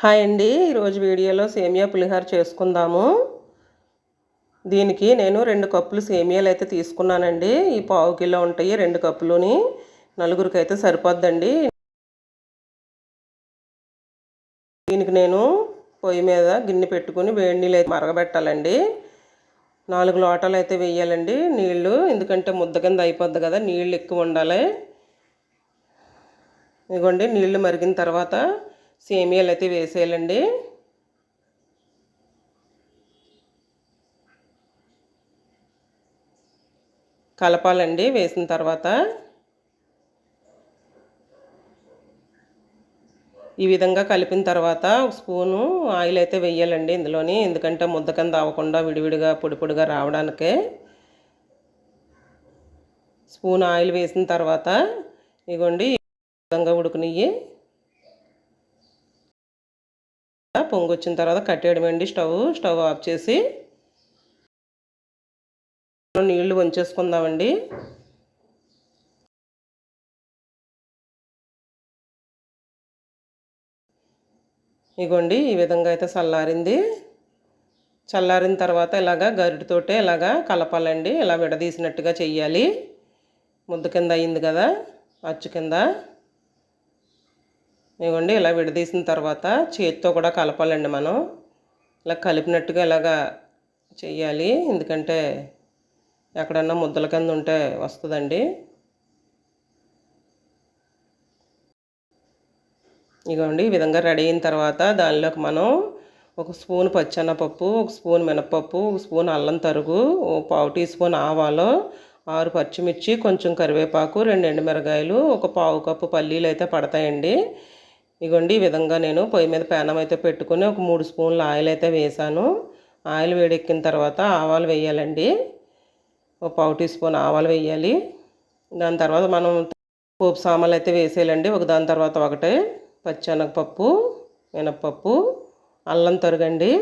Hi అండి. ఈరోజు వీడియోలో సేమియా పులిహోర చేసుకుందాము. దీనికి నేను రెండు కప్పులు సేమియాలు అయితే తీసుకున్నానండి. ఈ పావు కిలో ఉంటాయి రెండు కప్పులుని. నలుగురికి అయితే సరిపోద్దండి. దీనికి నేను పొయ్యి మీద గిన్నె పెట్టుకుని వేడి నీళ్ళు అయితే మరగబెట్టాలండి. నాలుగు లోటాలు అయితే వేయాలండి నీళ్ళు. ఎందుకంటే ముద్ద కింద అయిపోద్ది కదా నీళ్ళు ఎక్కువ ఉండాలి. ఇదిగోండి నీళ్ళు మరిగిన తర్వాత సేమియాలు అయితే వేసేయాలండి. కలపాలండి వేసిన తర్వాత. ఈ విధంగా కలిపిన తర్వాత ఒక స్పూను ఆయిల్ అయితే వేయాలండి ఇందులోని ఎందుకంటే ముద్ద కింద అవ్వకుండా విడివిడిగా పొడి పొడిగా రావడానికే. స్పూన్ ఆయిల్ వేసిన తర్వాత ఇగోండి విధంగా ఉడుకునియ్యి. పొంగు వచ్చిన తర్వాత కట్టేయడమండి స్టవ్ స్టవ్ ఆఫ్ చేసి నీళ్ళు వంచేసుకుందామండి. ఇగోండి ఈ విధంగా అయితే చల్లారింది. చల్లారిన తర్వాత ఇలాగా గరిటితోటే ఇలాగా కలపాలండి. ఇలా విడదీసినట్టుగా చెయ్యాలి. ముద్ద కింద అయింది కదా అచ్చు కింద. ఇవ్వండి ఇలా విడదీసిన తర్వాత చేతితో కూడా కలపాలండి మనం. ఇలా కలిపినట్టుగా ఇలాగా చెయ్యాలి. ఎందుకంటే ఎక్కడన్నా ముద్దల కింద ఉంటే వస్తుందండి. ఇగోండి ఈ విధంగా రెడీ అయిన తర్వాత దానిలోకి మనం ఒక స్పూన్ పచ్చెనపప్పు ఒక స్పూన్ మినపప్పు ఒక స్పూన్ అల్లం తరుగు పావు టీ స్పూన్ ఆవాలు ఆరు పచ్చిమిర్చి కొంచెం కరివేపాకు రెండు ఎండుమిరగాయలు ఒక పావు కప్పు పల్లీలు అయితే పడతాయండి. ఇగోండి ఈ విధంగా నేను పొయ్యి మీద పేనం అయితే పెట్టుకుని ఒక మూడు స్పూన్ల ఆయిల్ అయితే వేసాను. ఆయిల్ వేడెక్కిన తర్వాత ఆవాలు వేయాలండి. ఒక పావు టీ స్పూన్ ఆవాలు వేయాలి. దాని తర్వాత మనం పోపు సామాన్లు అయితే వేసేయాలండి. ఒక దాని తర్వాత ఒకటే పచ్చెనగపప్పు మినప్పప్పు అల్లం తరగండి.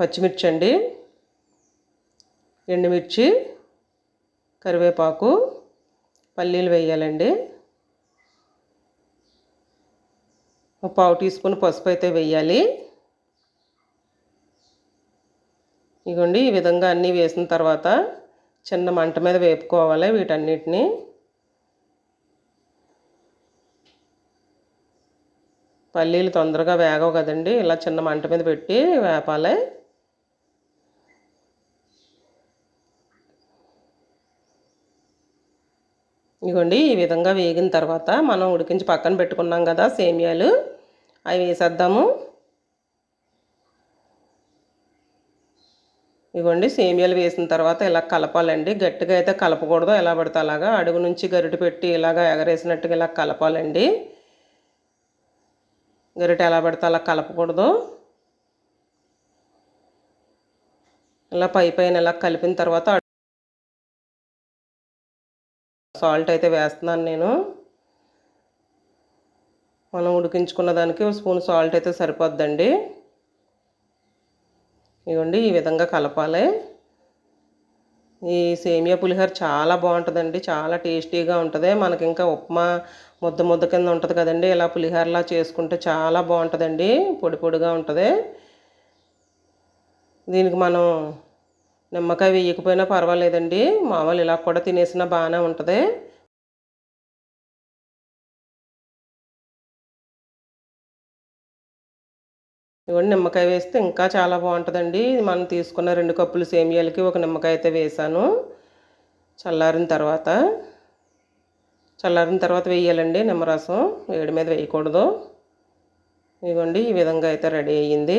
పచ్చిమిర్చి అండి ఎండుమిర్చి కరివేపాకు పల్లీలు వేయాలండి. పావు టీ స్పూన్ పసుపు అయితే వేయాలి. ఇగోండి ఈ విధంగా అన్నీ వేసిన తర్వాత చిన్న మంట మీద వేపుకోవాలి వీటన్నిటిని. పల్లీలు తొందరగా వేగవు కదండి ఇలా చిన్న మంట మీద పెట్టి వేపాలి. ఇదిగోండి ఈ విధంగా వేగిన తర్వాత మనం ఉడికించి పక్కన పెట్టుకున్నాం కదా సేమియాలు. అవి వేసేద్దాము. ఇవ్వండి సేమియాలు వేసిన తర్వాత ఇలా కలపాలండి. గట్టిగా అయితే కలపకూడదు. ఎలా పడితే అలాగా అడుగు నుంచి గరిటె పెట్టి ఇలాగ ఎగరేసినట్టుగా ఇలా కలపాలండి. గరిటె ఎలా పడితే అలా కలపకూడదు. ఇలా పై పైన ఇలా కలిపిన తర్వాత సాల్ట్ అయితే వేస్తున్నాను నేను. మనం ఉడికించుకున్న దానికి స్పూన్ సాల్ట్ అయితే సరిపోద్దండి. ఇవ్వండి ఈ విధంగా కలపాలి. ఈ సేమియా పులిహోర చాలా బాగుంటుందండి చాలా టేస్టీగా ఉంటుంది. మనకి ఇంకా ఉప్మా ముద్ద ముద్ద కింద ఉంటుంది కదండి ఇలా పులిహోరలా చేసుకుంటే చాలా బాగుంటుందండి పొడి పొడిగా ఉంటుంది. దీనికి మనం నిమ్మకాయ వేయకపోయినా పర్వాలేదండి. మామూలు ఇలా కూడా తినేసినా బాగానే ఉంటుంది. ఇవ్వండి నిమ్మకాయ వేస్తే ఇంకా చాలా బాగుంటుందండి. మనం తీసుకున్న రెండు కప్పులు సేమియాలకి ఒక నిమ్మకాయ అయితే వేసాను చల్లారిన తర్వాత చల్లారిన తర్వాత వేయాలండి నిమ్మరసం. వేడి మీద వేయకూడదు. ఇవ్వండి ఈ విధంగా అయితే రెడీ అయ్యింది.